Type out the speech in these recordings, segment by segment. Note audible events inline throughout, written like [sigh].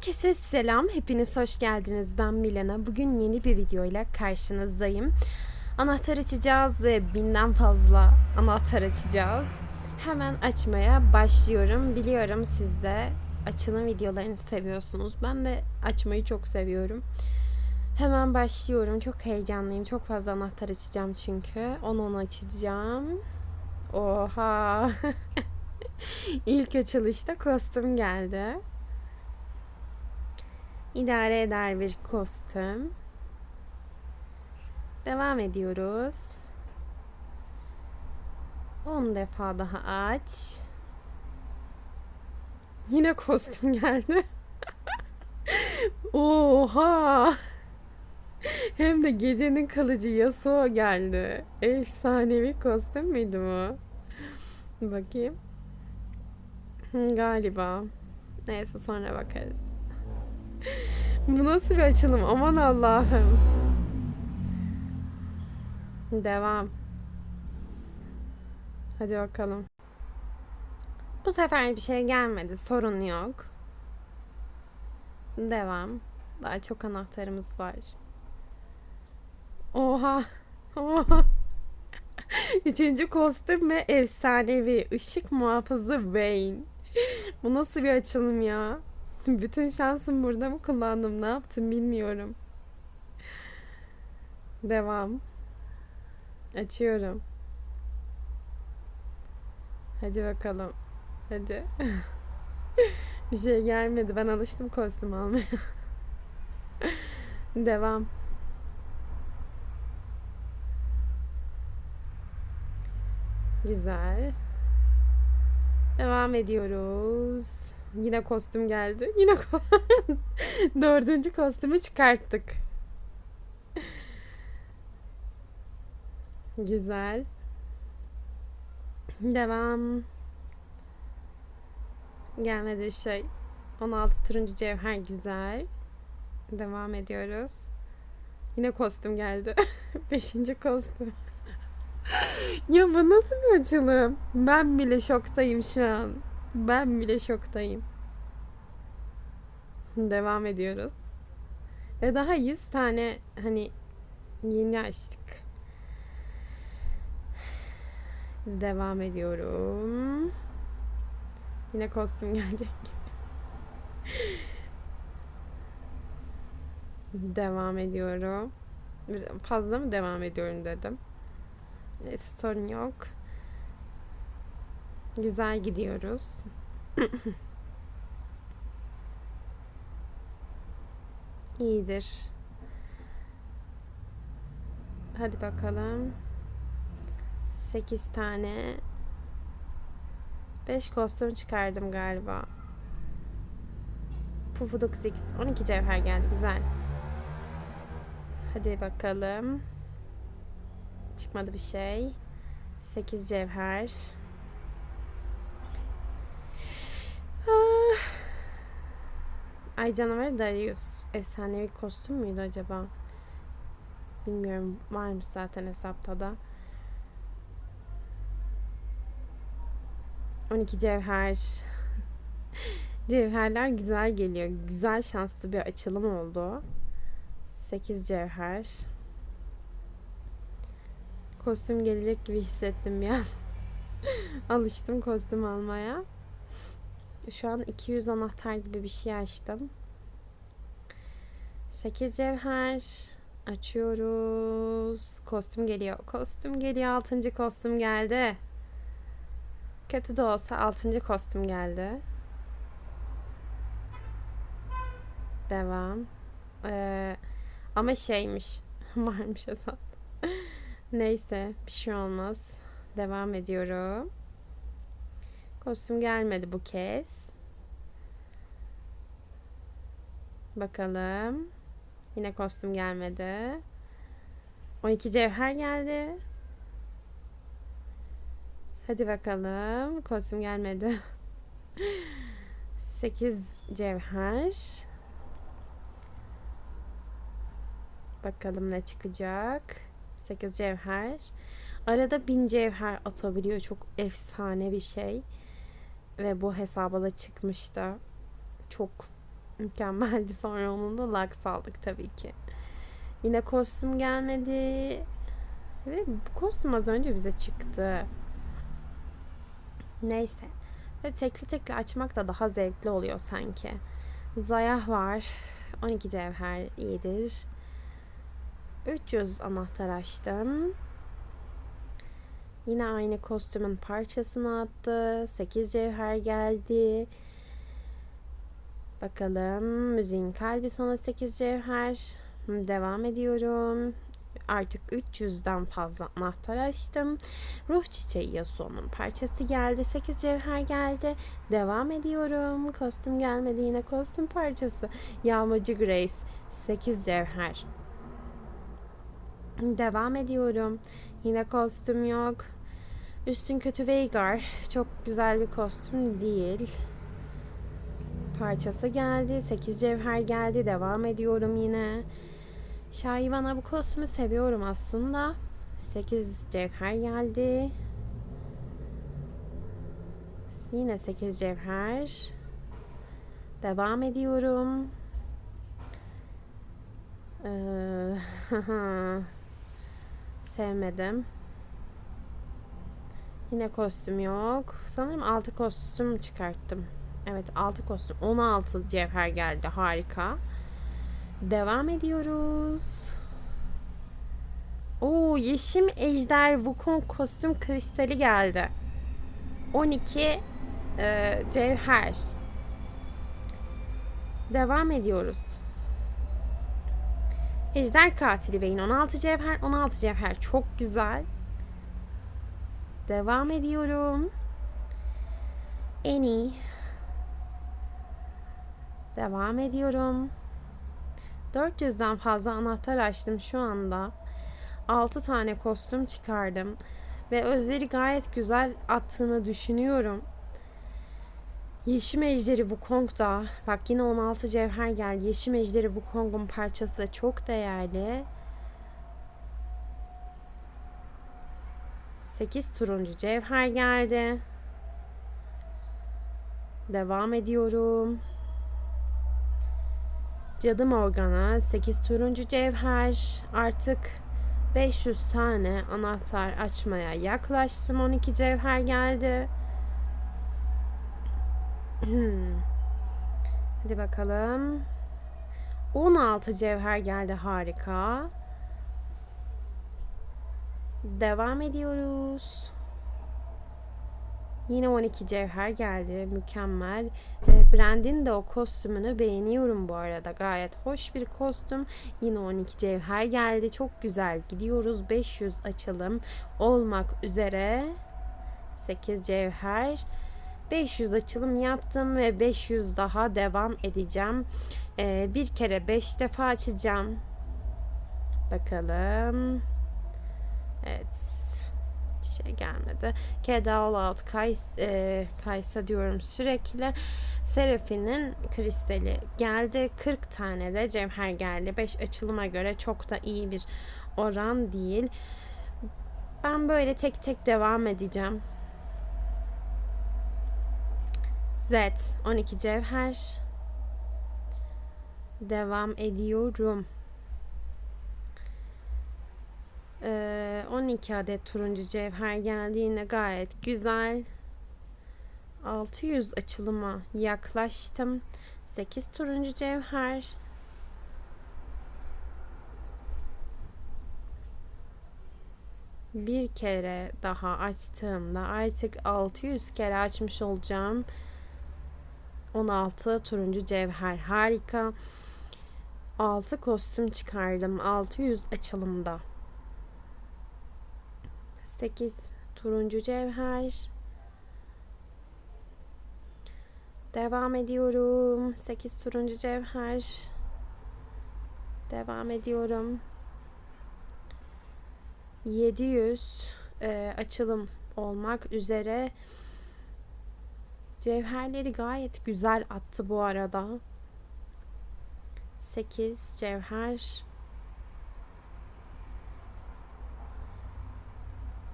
Herkese selam. Hepiniz hoş geldiniz. Ben Milena. Bugün yeni bir videoyla karşınızdayım. Anahtar açacağız ve binden fazla anahtar açacağız. Hemen açmaya başlıyorum. Biliyorum siz de açılım videolarını seviyorsunuz. Ben de açmayı çok seviyorum. Hemen başlıyorum. Çok heyecanlıyım. Çok fazla anahtar açacağım çünkü. Onu onu açacağım. Oha. [laughs] İlk açılışta kostüm geldi. İdare eder bir kostüm. Devam ediyoruz. 10 defa daha aç. Yine kostüm geldi. [laughs] Oha! Hem de gecenin kalıcı Yasuo geldi. Efsanevi kostüm müydü bu? Bakayım. Galiba. Neyse sonra bakarız. Bu nasıl bir açılım? Aman Allah'ım. Devam. Hadi bakalım. Bu sefer bir şey gelmedi. Sorun yok. Devam. Daha çok anahtarımız var. Oha. [laughs] Oha. Üçüncü kostüm ve efsanevi ışık muhafızı Vayne. Bu nasıl bir açılım ya? Bütün şansım burada mı kullandım? Ne yaptım bilmiyorum. Devam. Açıyorum. Hadi bakalım. Hadi. [laughs] bir şey gelmedi. Ben alıştım kostüm almaya. [laughs] Devam. Güzel. Devam ediyoruz. Yine kostüm geldi. Yine ko- [laughs] dördüncü kostümü çıkarttık. Güzel. Devam. Gelmedi bir şey. 16 turuncu cevher güzel. Devam ediyoruz. Yine kostüm geldi. [laughs] Beşinci kostüm. [laughs] ya bu nasıl bir açılım? Ben bile şoktayım şu an. Ben bile şoktayım. Devam ediyoruz. Ve daha 100 tane hani yeni açtık. Devam ediyorum. Yine kostüm [laughs] gelecek. devam ediyorum. Fazla mı devam ediyorum dedim. Neyse sorun yok. Güzel gidiyoruz. İyidir. Hadi bakalım. 8 tane 5 kostüm çıkardım galiba. Pufuduk 6 12 cevher geldi güzel. Hadi bakalım. Çıkmadı bir şey. 8 cevher. Ay canavarı Darius. Efsanevi kostüm müydü acaba? Bilmiyorum. Varmış zaten hesapta da. 12 cevher. [laughs] Cevherler güzel geliyor. Güzel şanslı bir açılım oldu. 8 cevher. Kostüm gelecek gibi hissettim ya. [laughs] Alıştım kostüm almaya. Şu an 200 anahtar gibi bir şey açtım. 8 cevher. Açıyoruz. Kostüm geliyor. Kostüm geliyor. 6. kostüm geldi. Kötü de olsa 6. kostüm geldi. Devam. Ee, ama şeymiş. [laughs] Varmış hesap. Neyse. Bir şey olmaz. Devam ediyorum. Kostüm gelmedi bu kez. Bakalım. Yine kostüm gelmedi. 12 cevher geldi. Hadi bakalım. Kostüm gelmedi. [laughs] 8 cevher. Bakalım ne çıkacak. 8 cevher. Arada 1000 cevher atabiliyor. Çok efsane bir şey. Ve bu hesaba da çıkmıştı. Çok Mükemmeldi. [laughs] Sonra onun da laks aldık tabii ki. Yine kostüm gelmedi. Ve bu kostüm az önce bize çıktı. Neyse. Ve tekli tekli açmak da daha zevkli oluyor sanki. Zayah var. 12 cevher iyidir. 300 anahtar açtım. Yine aynı kostümün parçasını attı. 8 cevher geldi. Bakalım. Müziğin kalbi sonra 8 cevher. Devam ediyorum. Artık 300'den fazla anahtar açtım. Ruh çiçeği Yasuo'nun parçası geldi. 8 cevher geldi. Devam ediyorum. Kostüm gelmedi. Yine kostüm parçası. Yağmacı Grace. 8 cevher. Devam ediyorum. Yine kostüm yok. Üstün kötü Veigar. Çok güzel bir kostüm değil. Parçası geldi. 8 cevher geldi. Devam ediyorum yine. Şahivana bu kostümü seviyorum aslında. 8 cevher geldi. Yine 8 cevher. Devam ediyorum. Ee, [laughs] sevmedim. Yine kostüm yok. Sanırım 6 kostüm çıkarttım. Evet 6 kostüm. 16 cevher geldi. Harika. Devam ediyoruz. Oo Yeşim Ejder Wukong kostüm kristali geldi. 12 e, cevher. Devam ediyoruz. Ejder katili beyin 16 cevher 16 cevher çok güzel. Devam ediyorum. İyi. Devam ediyorum. 400'den fazla anahtar açtım şu anda. 6 tane kostüm çıkardım. Ve özleri gayet güzel attığını düşünüyorum. Yeşim Ejderi Wukong da bak yine 16 cevher geldi. Yeşim Ejderi Wukong'un parçası da çok değerli. 8 turuncu cevher geldi. Devam ediyorum. Cadı Morgana 8 turuncu cevher. Artık 500 tane anahtar açmaya yaklaştım. 12 cevher geldi. [clears throat] Hadi bakalım. 16 cevher geldi harika. Devam ediyoruz. Yine 12 cevher geldi. Mükemmel. Ve Brand'in de o kostümünü beğeniyorum bu arada. Gayet hoş bir kostüm. Yine 12 cevher geldi. Çok güzel. Gidiyoruz. 500 açalım. Olmak üzere. 8 cevher. 500 açılım yaptım ve 500 daha devam edeceğim. Ee, bir kere 5 defa açacağım. Bakalım. Evet. Bir şey gelmedi. Keda All Out Kays, e, Kaysa diyorum sürekli. Serafin'in kristali geldi. 40 tane de cevher geldi. 5 açılıma göre çok da iyi bir oran değil. Ben böyle tek tek devam edeceğim. Z 12 cevher. Devam ediyorum. Ee, 12 adet turuncu cevher geldi gayet güzel. 600 açılıma yaklaştım. 8 turuncu cevher. Bir kere daha açtığımda artık 600 kere açmış olacağım. 16 turuncu cevher harika. 6 kostüm çıkardım 600 açılımda. 8 turuncu cevher. Devam ediyorum. 8 turuncu cevher. Devam ediyorum. 700 e, açılım olmak üzere. Cevherleri gayet güzel attı bu arada. 8 cevher.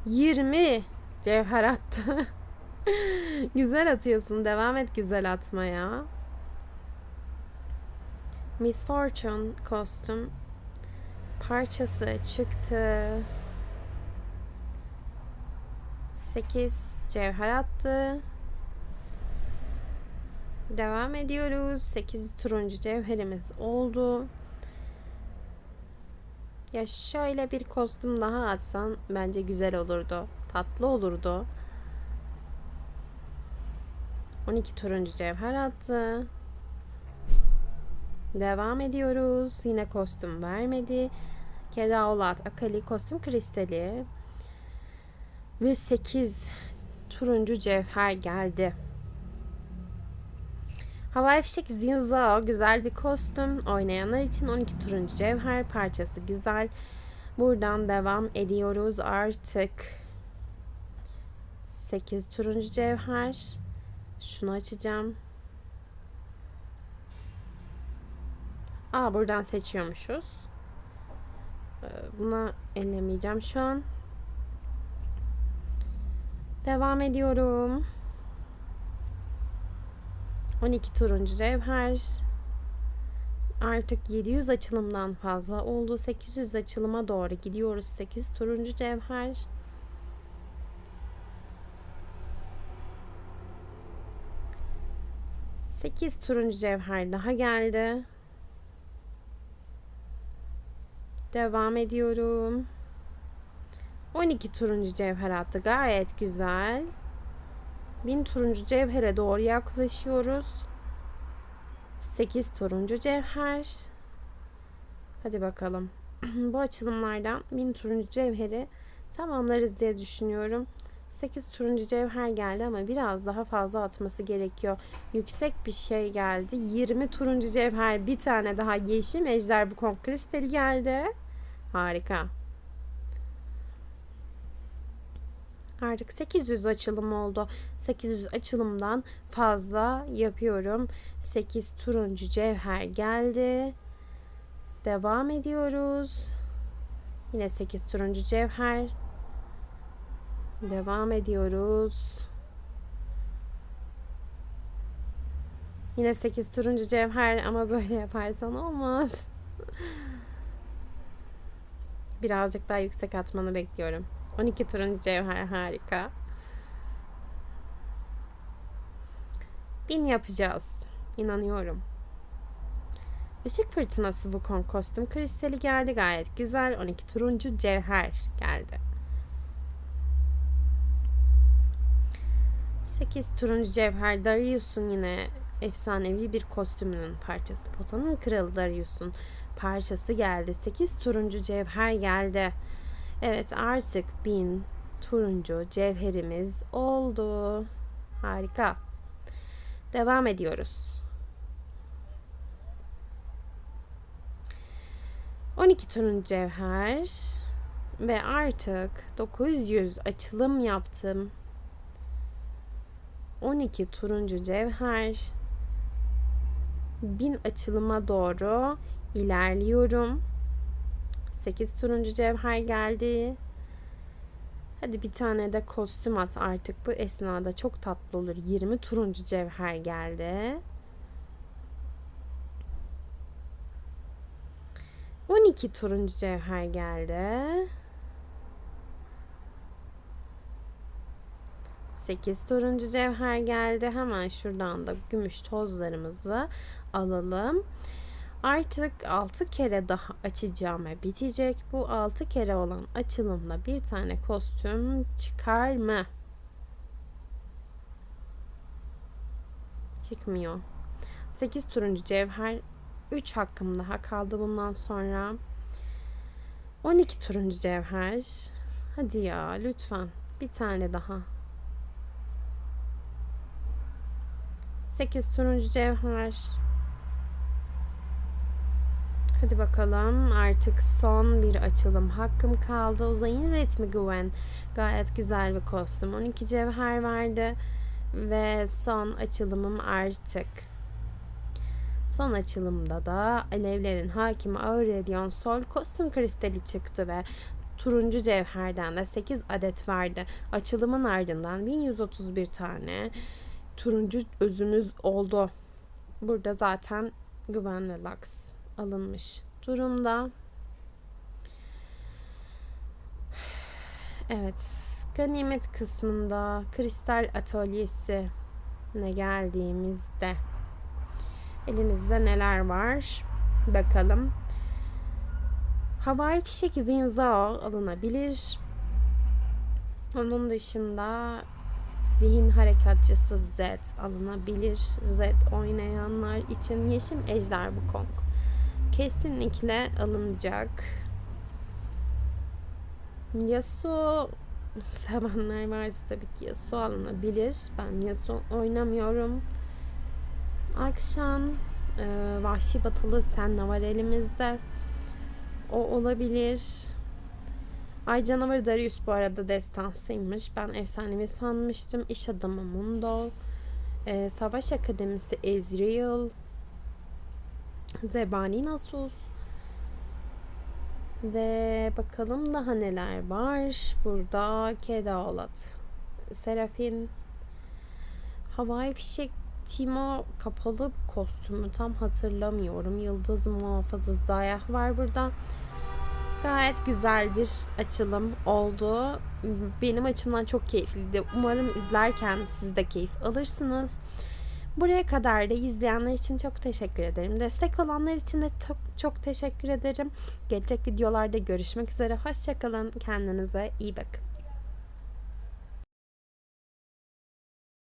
20 cevher attı. [laughs] güzel atıyorsun. Devam et güzel atmaya. Miss Fortune kostüm parçası çıktı. 8 cevher attı. Devam ediyoruz. 8 turuncu cevherimiz oldu. Ya şöyle bir kostüm daha atsan bence güzel olurdu. Tatlı olurdu. 12 turuncu cevher attı. Devam ediyoruz. Yine kostüm vermedi. Kedaolat, Akali, kostüm kristali. Ve 8 turuncu cevher geldi. Havai fişek Zinzao güzel bir kostüm. Oynayanlar için 12 turuncu cevher parçası güzel. Buradan devam ediyoruz artık. 8 turuncu cevher. Şunu açacağım. Aa buradan seçiyormuşuz. Ee, Buna ellemeyeceğim şu an. Devam ediyorum. 12 turuncu cevher. Artık 700 açılımdan fazla oldu. 800 açılıma doğru gidiyoruz. 8 turuncu cevher. Sekiz turuncu cevher daha geldi. Devam ediyorum. 12 turuncu cevher attı. Gayet güzel. 1000 turuncu cevhere doğru yaklaşıyoruz. 8 turuncu cevher. Hadi bakalım. [clears throat] Bu açılımlardan 1000 turuncu cevheri tamamlarız diye düşünüyorum. 8 turuncu cevher geldi ama biraz daha fazla atması gerekiyor. Yüksek bir şey geldi. 20 turuncu cevher, bir tane daha yeşil ejder bu kristali geldi. Harika. Artık 800 açılım oldu. 800 açılımdan fazla yapıyorum. 8 turuncu cevher geldi. Devam ediyoruz. Yine 8 turuncu cevher. Devam ediyoruz. Yine 8 turuncu cevher ama böyle yaparsan olmaz. [laughs] Birazcık daha yüksek atmanı bekliyorum. 12 turuncu cevher harika. Bin yapacağız. İnanıyorum. Işık fırtınası bu kon kostüm kristali geldi gayet güzel. 12 turuncu cevher geldi. 8 turuncu cevher Darius'un yine efsanevi bir kostümünün parçası. Potanın kralı Darius'un parçası geldi. 8 turuncu cevher geldi. Evet artık 1000 turuncu cevherimiz oldu. Harika. Devam ediyoruz. 12 turuncu cevher ve artık 900 açılım yaptım. 12 turuncu cevher 1000 açılıma doğru ilerliyorum. 8 turuncu cevher geldi. Hadi bir tane de kostüm at artık bu esnada çok tatlı olur. 20 turuncu cevher geldi. 12 turuncu cevher geldi. 8 turuncu cevher geldi. Hemen şuradan da gümüş tozlarımızı alalım. Artık 6 kere daha açacağım ve bitecek. Bu 6 kere olan açılımda bir tane kostüm çıkar mı? Çıkmıyor. 8 turuncu cevher 3 hakkım daha kaldı bundan sonra. 12 turuncu cevher. Hadi ya lütfen bir tane daha. 8 turuncu cevher. Hadi bakalım artık son bir açılım hakkım kaldı. Uzayın ritmi Gwen. Gayet güzel bir kostüm. 12 cevher verdi. Ve son açılımım artık. Son açılımda da alevlerin hakimi Aurelion Sol kostüm kristali çıktı ve turuncu cevherden de 8 adet verdi. Açılımın ardından 1131 tane turuncu özümüz oldu. Burada zaten Gwen ve Lux alınmış durumda. Evet, ganimet kısmında kristal atölyesi ne geldiğimizde elimizde neler var bakalım. Havai fişek imza alınabilir. Onun dışında zihin harekatçısı Z alınabilir. Z oynayanlar için Yeşim Ejder bu Kong. Kesinlikle alınacak. Yasuo sevenler varsa tabii ki Yasuo alınabilir. Ben Yasuo oynamıyorum. Akşam e, Vahşi Batılı Senna var elimizde. O olabilir. Ay canavarı Darius bu arada destansıymış. Ben efsanevi sanmıştım. İş adamı Mundo. Ee, Savaş Akademisi Ezreal. Zebani Nasus. Ve bakalım daha neler var. Burada Kedaolat. Serafin. Havai Fişek Timo kapalı kostümü tam hatırlamıyorum. Yıldız muhafızı Zayah var burada. Gayet güzel bir açılım oldu. Benim açımdan çok keyifliydi. Umarım izlerken siz de keyif alırsınız. Buraya kadar da izleyenler için çok teşekkür ederim. Destek olanlar için de çok çok teşekkür ederim. Gelecek videolarda görüşmek üzere. Hoşçakalın. Kendinize iyi bakın.